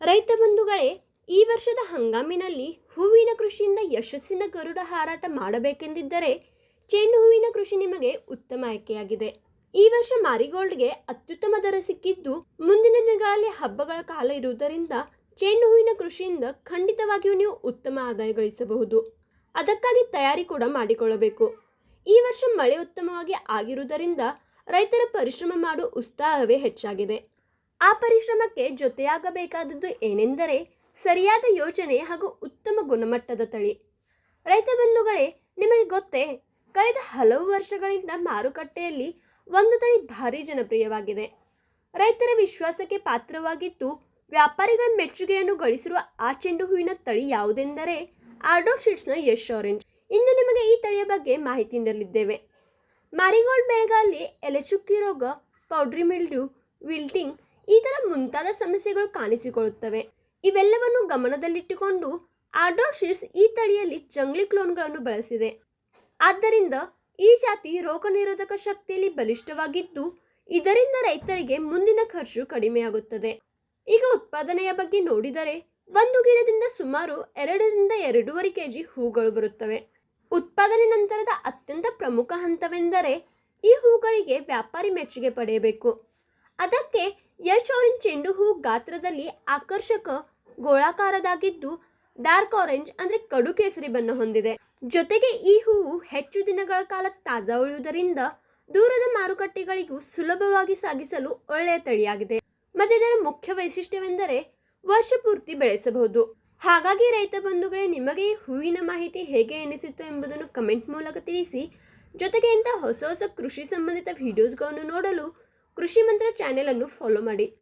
ರೈತ ಬಂಧುಗಳೇ, ಈ ವರ್ಷದ ಹಂಗಾಮಿನಲ್ಲಿ ಹೂವಿನ ಕೃಷಿಯಿಂದ ಯಶಸ್ಸಿನ ಗರುಡ ಹಾರಾಟ ಮಾಡಬೇಕೆಂದಿದ್ದರೆ ಚೆಂಡು ಹೂವಿನ ಕೃಷಿ ನಿಮಗೆ ಉತ್ತಮ ಆಯ್ಕೆಯಾಗಿದೆ. ಈ ವರ್ಷ ಮಾರಿಗೋಲ್ಡ್ಗೆ ಅತ್ಯುತ್ತಮ ದರ ಸಿಕ್ಕಿದ್ದು ಮುಂದಿನ ದಿನಗಳಲ್ಲಿ ಹಬ್ಬಗಳ ಕಾಲ ಇರುವುದರಿಂದ ಚೆಂಡು ಹೂವಿನ ಕೃಷಿಯಿಂದ ಖಂಡಿತವಾಗಿಯೂ ನೀವು ಉತ್ತಮ ಆದಾಯ ಗಳಿಸಬಹುದು. ಅದಕ್ಕಾಗಿ ತಯಾರಿ ಕೂಡ ಮಾಡಿಕೊಳ್ಳಬೇಕು. ಈ ವರ್ಷ ಮಳೆ ಉತ್ತಮವಾಗಿ ಆಗಿರುವುದರಿಂದ ರೈತರ ಪರಿಶ್ರಮ ಮಾಡುವ ಉತ್ಸಾಹವೇ ಹೆಚ್ಚಾಗಿದೆ. ಆ ಪರಿಶ್ರಮಕ್ಕೆ ಜೊತೆಯಾಗಬೇಕಾದದ್ದು ಏನೆಂದರೆ ಸರಿಯಾದ ಯೋಜನೆ ಹಾಗೂ ಉತ್ತಮ ಗುಣಮಟ್ಟದ ತಳಿ. ರೈತ ಬಂಧುಗಳೇ, ನಿಮಗೆ ಗೊತ್ತೇ, ಕಳೆದ ಹಲವು ವರ್ಷಗಳಿಂದ ಮಾರುಕಟ್ಟೆಯಲ್ಲಿ ಒಂದು ತಳಿ ಭಾರಿ ಜನಪ್ರಿಯವಾಗಿದೆ. ರೈತರ ವಿಶ್ವಾಸಕ್ಕೆ ಪಾತ್ರವಾಗಿದ್ದು, ವ್ಯಾಪಾರಿಗಳ ಮೆಚ್ಚುಗೆಯನ್ನು ಗಳಿಸಿರುವ ಆ ಚೆಂಡು ಹೂವಿನ ತಳಿ ಯಾವುದೆಂದರೆ ಆರ್ಡೋ ಶೀಟ್ಸ್ನ ಯಶ್ ಆರೆಂಜ್. ಇಂದು ನಿಮಗೆ ಈ ತಳಿಯ ಬಗ್ಗೆ ಮಾಹಿತಿ ನೀಡಲಿದ್ದೇವೆ. ಮಾರಿಗೋಲ್ಡ್ ಬೆಳೆಗಳಲ್ಲಿ ಎಲೆಚುಕ್ಕಿ ರೋಗ, ಪೌಡ್ರಿ ಮಿಲ್ಡ್ಯೂ ವಿಲ್ಟಿಂಗ್ ಈ ಥರ ಮುಂತಾದ ಸಮಸ್ಯೆಗಳು ಕಾಣಿಸಿಕೊಳ್ಳುತ್ತವೆ. ಇವೆಲ್ಲವನ್ನು ಗಮನದಲ್ಲಿಟ್ಟುಕೊಂಡು ಆಡೋಶಿರ್ಸ್ ಈ ತಳಿಯಲ್ಲಿ ಜಂಗ್ಲಿ ಕ್ಲೋನ್ಗಳನ್ನು ಬಳಸಿದೆ. ಆದ್ದರಿಂದ ಈ ಜಾತಿ ರೋಗ ನಿರೋಧಕ ಶಕ್ತಿಯಲ್ಲಿ ಬಲಿಷ್ಠವಾಗಿದ್ದು, ಇದರಿಂದ ರೈತರಿಗೆ ಮುಂದಿನ ಖರ್ಚು ಕಡಿಮೆಯಾಗುತ್ತದೆ. ಈಗ ಉತ್ಪಾದನೆಯ ಬಗ್ಗೆ ನೋಡಿದರೆ, ಒಂದು ಗಿಡದಿಂದ ಸುಮಾರು ಎರಡರಿಂದ ಎರಡೂವರೆ ಕೆಜಿ ಹೂಗಳು ಬರುತ್ತವೆ. ಉತ್ಪಾದನೆ ನಂತರದ ಅತ್ಯಂತ ಪ್ರಮುಖ ಹಂತವೆಂದರೆ, ಈ ಹೂಗಳಿಗೆ ವ್ಯಾಪಾರಿ ಮೆಚ್ಚುಗೆ ಪಡೆಯಬೇಕು. ಅದಕ್ಕೆ ಯಶ್ ಆರೆಂಜ್ ಚೆಂಡು ಹೂ ಗಾತ್ರದಲ್ಲಿ ಆಕರ್ಷಕ ಗೋಳಾಕಾರದಾಗಿದ್ದು ಡಾರ್ಕ್ ಆರೆಂಜ್ ಅಂದರೆ ಕಡು ಕೇಸರಿ ಬಣ್ಣ ಹೊಂದಿದೆ. ಜೊತೆಗೆ ಈ ಹೂವು ಹೆಚ್ಚು ದಿನಗಳ ಕಾಲ ತಾಜಾ ಉಳಿಯುವುದರಿಂದ ದೂರದ ಮಾರುಕಟ್ಟೆಗಳಿಗೂ ಸುಲಭವಾಗಿ ಸಾಗಿಸಲು ಒಳ್ಳೆಯ ತಳಿಯಾಗಿದೆ. ಮತ್ತು ಇದರ ಮುಖ್ಯ ವೈಶಿಷ್ಟ್ಯವೆಂದರೆ ವರ್ಷ ಪೂರ್ತಿ ಬೆಳೆಸಬಹುದು. ಹಾಗಾಗಿ ರೈತ ಬಂಧುಗಳೇ ನಿಮಗೆ ಈ ಹೂವಿನ ಮಾಹಿತಿ ಹೇಗೆ ಎನಿಸಿತ್ತು ಎಂಬುದನ್ನು ಕಮೆಂಟ್ ಮೂಲಕ ತಿಳಿಸಿ, ಜೊತೆಗೆ ಇಂಥ ಹೊಸ ಹೊಸ ಕೃಷಿ ಸಂಬಂಧಿತ ವಿಡಿಯೋಸ್ಗಳನ್ನು ನೋಡಲು ಕೃಷಿ ಮಂತ್ರ ಚಾನೆಲ್ ಅನ್ನು ಫಾಲೋ ಮಾಡಿ